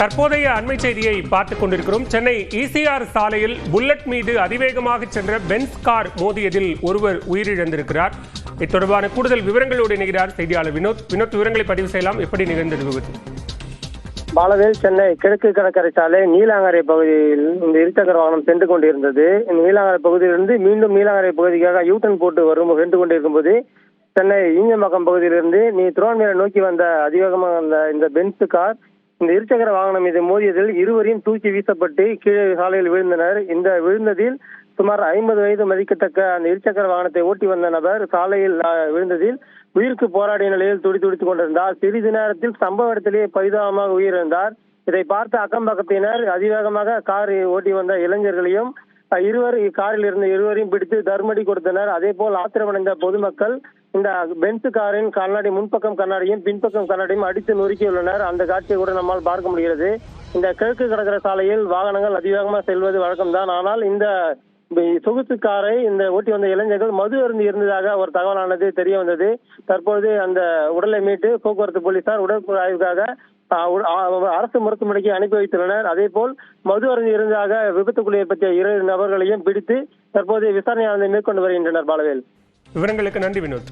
தற்போதைய அண்மை செய்தியை பார்த்துக் கொண்டிருக்கிறோம். சென்னை இசிஆர் சாலையில் புல்லட் மீது அதிவேகமாக சென்ற பென்ஸ் கார் மோதியதில் ஒருவர் உயிரிழந்திருக்கிறார். இது தொடர்பான கூடுதல் விவரங்களோடு இணைகிறார் செய்தியாளர் வினோத். வினோத் விவரங்களை பதிவு செய்யலாம். எப்படி நிகழ்ந்தது விபத்து? பாலவேல் சென்னை கிழக்கு கடற்கரை சாலை நீலாங்கரை பகுதியில் இந்த இருசக்கர வாகனம் சென்று கொண்டிருந்தது. இந்த நீலாங்கரை பகுதியிலிருந்து மீண்டும் நீலாங்கரை பகுதிக்காக யூட்டன் போட்டு வரும் சென்று கொண்டிருக்கும் போது சென்னை ஈஞ்சம்பாக்கம் பகுதியிலிருந்து நீ திருவான்மையை நோக்கி வந்த அதிவேகமாக வந்த இந்த பென்ஸ் கார் இந்த இருசக்கர வாகனம் மீது மோதியதில் இருவரையும் தூக்கி வீசப்பட்டு கீழே சாலையில் விழுந்தனர். இந்த விழுந்ததில் சுமார் ஐம்பது வயது மதிக்கத்தக்க அந்த இருசக்கர வாகனத்தை ஓட்டி வந்த நபர் சாலையில் விழுந்ததில் உயிருக்கு போராடிய நிலையில் துடி துடித்துக் கொண்டிருந்தார். சிறிது நேரத்தில் சம்பவ இடத்திலேயே பரிதாபமாக உயிரிழந்தார். இதை பார்த்த அக்கம் பக்கத்தினர் அதிவேகமாக கார் ஓட்டி வந்த இளைஞர்களையும் இருவர் காரில் இருந்த இருவரையும் பிடித்து தர்மடி கொடுத்தனர். அதே போல் ஆத்திரமடைந்த பொதுமக்கள் இந்த பென்ஸ் காரின் கண்ணாடி முன்பக்கம் கண்ணாடியும் பின்பக்கம் கண்ணாடியும் அடித்து நொறுக்கியுள்ளனர் அந்த காட்சியை கூட நம்மால் பார்க்க முடிகிறது. இந்த கிழக்கு கடற்கரை சாலையில் வாகனங்கள் அதிவேகமாக செல்வது வழக்கம்தான். ஆனால் இந்த சொகுசு காரை இந்த ஓட்டி வந்த இளைஞர்கள் மது அருந்து இருந்ததாக ஒரு தகவலானது தெரிய வந்தது. தற்பொழுது அந்த உடலை மீட்டு போக்குவரத்து போலீசார் உடல் ஆய்வுக்காக அரசு மருத்துவமனைக்கு அனுப்பி வைத்துள்ளனர். அதே போல் மது அருந்து இருந்ததாக விபத்துக்குள் ஏற்பட்ட இரு நபர்களையும் பிடித்து தற்போது விசாரணையானது மேற்கொண்டு வருகின்றனர் பாலவேல். விவரங்களுக்கு நன்றி வினோத்.